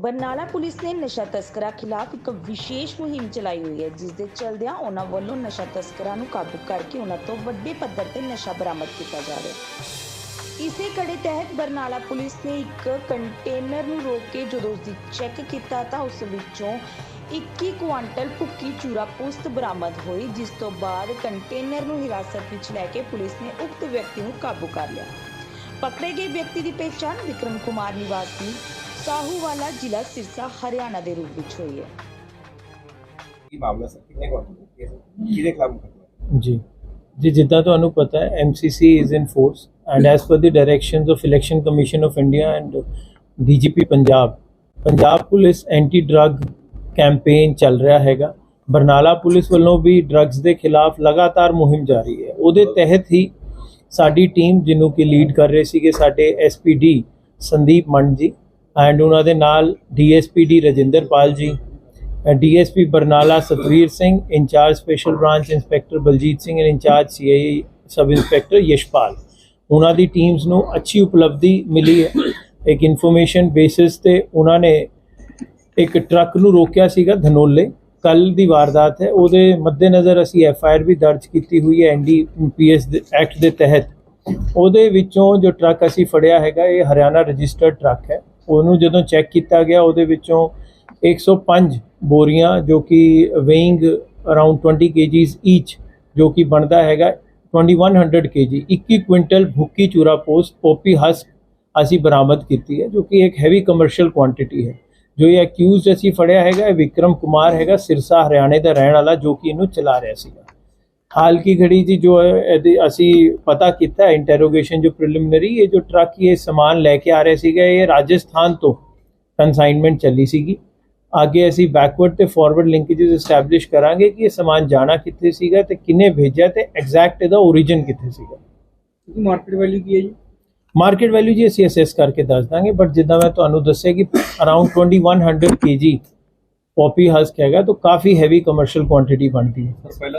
Barnala police ਨੇ ਨਸ਼ਾ ਤਸਕਰਾਂ ਖਿਲਾਫ ਇੱਕ ਵਿਸ਼ੇਸ਼ ਮੁਹਿੰਮ ਚਲਾਈ ਹੋਈ ਹੈ, ਜਿਸ ਦੇ ਚਲਦਿਆਂ ਉਹਨਾਂ ਵੱਲੋਂ ਨਸ਼ਾ ਤਸਕਰਾਂ ਨੂੰ ਕਾਬੂ ਕਰਕੇ ਉਹਨਾਂ ਤੋਂ ਵੱਡੇ ਪੱਧਰ ਤੇ ਨਸ਼ਾ ਬਰਾਮਦ ਕੀਤਾ ਜਾ ਰਿਹਾ ਹੈ। ਇਸੇ ਕੜੇ ਤਹਿਤ ਬਰਨਾਲਾ ਪੁਲਿਸ ਨੇ ਇੱਕ ਕੰਟੇਨਰ ਨੂੰ ਰੋਕ ਕੇ ਜਦੋਂ ਉਸ ਦੀ ਚੈੱਕ ਕੀਤਾ ਤਾਂ ਉਸ ਵਿੱਚੋਂ 21 ਕੁਆਂਟਲ ਭੁੱਕੀ ਚੂਰਾ ਪੁਸਤ ਬਰਾਮਦ ਹੋਈ, ਜਿਸ ਤੋਂ ਬਾਅਦ ਕੰਟੇਨਰ ਨੂੰ ਹਿਰਾਸਤ ਵਿੱਚ ਲੈ ਕੇ ਪੁਲਿਸ ਨੇ ਉਕਤ ਵਿਅਕਤੀ ਨੂੰ ਕਾਬੂ ਕਰ ਲਿਆ। ਪਕੜੇ ਗਏ ਵਿਅਕਤੀ ਦੀ ਪਹਿਚਾਣ ਵਿਕਰਮ ਕੁਮਾਰ ਨਿਵਾਸੀ ਸਾਹੂਵਾਲਾ ਜ਼ਿਲ੍ਹਾ ਸਿਰਸਾ ਹਰਿਆਣਾ ਦੇ ਰੂਪ ਵਿੱਚ ਹੋਈ ਹੈ ਕੀ ਮਾਮਲਾ ਸਰ ਕਿੰਨੇ ਕੁਆਂਟਲ ਕਿਹਦੇ ਖਿਲਾਫ? ਜੀ ਜੀ ਜਿੱਦਾਂ ਤੁਹਾਨੂੰ ਪਤਾ ਹੈ MCC is in force and as per the directions of election commission of India and DGP Punjab Punjab police anti drug campaign ਚੱਲ ਰਿਹਾ ਹੈਗਾ। ਬਰਨਾਲਾ ਪੁਲਿਸ ਵੱਲੋਂ ਵੀ ਡਰੱਗਸ ਦੇ ਖਿਲਾਫ ਲਗਾਤਾਰ ਮੁਹਿੰਮ ਜਾਰੀ ਹੈ। ਉਹਦੇ ਤਹਿਤ ਹੀ ਸਾਡੀ ਟੀਮ ਜਿਹਨੂੰ ਕਿ ਲੀਡ ਕਰ ਰਹੇ ਸੀਗੇ ਸਾਡੇ ਐਸਪੀਡੀ ਸੰਦੀਪ ਮੰਡ ਜੀ ਐਂਡ ਉਹਨਾਂ ਦੇ ਨਾਲ DSPD Rajinderpal ji DSP Barnala Satvir Singh, incharge special branch inspector Baljit Singh and incharge CI sub inspector Yashpal. ਉਹਨਾਂ ਦੀ ਟੀਮਸ ਨੂੰ ਅੱਛੀ ਉਪਲਬਧੀ ਮਿਲੀ ਹੈ। ਇੱਕ ਇਨਫੋਰਮੇਸ਼ਨ ਬੇਸਿਸ ਤੇ ਉਹਨਾਂ ਨੇ ਇੱਕ ਟਰੱਕ ਨੂੰ ਰੋਕਿਆ ਸੀਗਾ ਧਨੋਲੇ। ਕੱਲ ਦੀ ਵਾਰਦਾਤ ਹੈ। ਉਹਦੇ ਮੱਦੇਨਜ਼ਰ ਅਸੀਂ ਐਫ ਆਈ ਆਰ ਵੀ ਦਰਜ ਕੀਤੀ ਹੋਈ ਹੈ ਐਨਡੀਪੀਐਸ ਐਕਟ ਦੇ ਤਹਿਤ। ਉਹਦੇ ਵਿੱਚੋਂ ਜੋ ਟਰੱਕ ਅਸੀਂ ਫੜਿਆ ਹੈਗਾ, ਇਹ ਹਰਿਆਣਾ ਰਜਿਸਟਰਡ ਟਰੱਕ ਹੈ। ਉਹਨੂੰ ਜਦੋਂ ਚੈੱਕ ਕੀਤਾ ਗਿਆ, ਉਹਦੇ ਵਿੱਚੋਂ 105 ਬੋਰੀਆਂ ਜੋ ਕਿ ਵੇਇੰਗ ਅਰਾਊਂਡ 20 kgs ਈਚ ਜੋ ਕਿ ਬਣਦਾ ਹੈਗਾ 2100 kg 21 ਕੁਇੰਟਲ ਭੁੱਕੀ ਚੂਰਾ ਪੋਸਟ ਪੋਪੀ ਹਸਕ ਅਸੀਂ ਬਰਾਮਦ ਕੀਤੀ ਹੈ, ਜੋ ਕਿ ਇੱਕ ਹੈਵੀ ਕਮਰਸ਼ੀਅਲ ਕੁਆਂਟੀਟੀ ਹੈ। ਜੋ ਇਹ ਅਕਿਊਜ਼ਡ ਅਸੀਂ ਫੜਿਆ ਹੈਗਾ ਵਿਕਰਮ ਕੁਮਾਰ ਹੈਗਾ, ਸਿਰਸਾ, ਹਰਿਆਣੇ ਦਾ ਰਹਿਣ ਵਾਲਾ, ਜੋ ਕਿ ਇਹਨੂੰ ਚਲਾ ਰਿਹਾ ਸੀਗਾ। ਹਾਲ ਕੀ ਘੜੀ ਜੀ ਜੋ ਹੈ ਇਹਦੀ ਅਸੀਂ ਪਤਾ ਕੀਤਾ ਇੰਟਰੋਗੇਸ਼ਨ ਜੋ ਪ੍ਰੀਲਿਮਿਨਰੀ ਇਹ ਜੋ ਟਰੱਕ ਇਹ ਸਮਾਨ ਲੈ ਕੇ ਆ ਰਹੇ ਸੀਗਾ ਇਹ ਰਾਜਸਥਾਨ ਤੋਂ ਕਨਸਾਈਨਮੈਂਟ ਚੱਲੀ ਸੀਗੀ ਅੱਗੇ ਅਸੀਂ ਬੈਕਵਰਡ ਤੇ ਫਾਰਵਰਡ ਲਿੰਕੇजेस ਐਸਟੈਬਲਿਸ਼ ਕਰਾਂਗੇ ਕਿ ਇਹ ਸਮਾਨ ਜਾਣਾ ਕਿੱਥੇ ਸੀਗਾ ਤੇ ਕਿੰਨੇ ਭੇਜਿਆ ਤੇ ਐਗਜ਼ੈਕਟ ਇਹਦਾ origin ਕਿੱਥੇ ਸੀਗਾ ਇਹਦੀ ਮਾਰਕੀਟ ਵੈਲਿਊ ਕੀ ਹੈ ਜੀ ਮਾਰਕੀਟ ਵੈਲਿਊ ਜੀ ਅਸੀਂ ਅਸੈਸ ਕਰਕੇ ਦੱਸ ਦਾਂਗੇ ਬਟ ਜਿੱਦਾਂ ਮੈਂ ਤੁਹਾਨੂੰ ਦੱਸਿਆ ਕਿ ਅਰਾਊਂਡ 2100 kg ਪੋਪੀ ਹਸਕ ਹੈਗਾ ਤਾਂ ਕਾਫੀ ਹੈਵੀ ਕਮਰਸ਼ੀਅਲ ਕੁਆਂਟੀਟੀ ਬਣਦੀ ਹੈ ਸਰ ਪਹਿਲਾਂ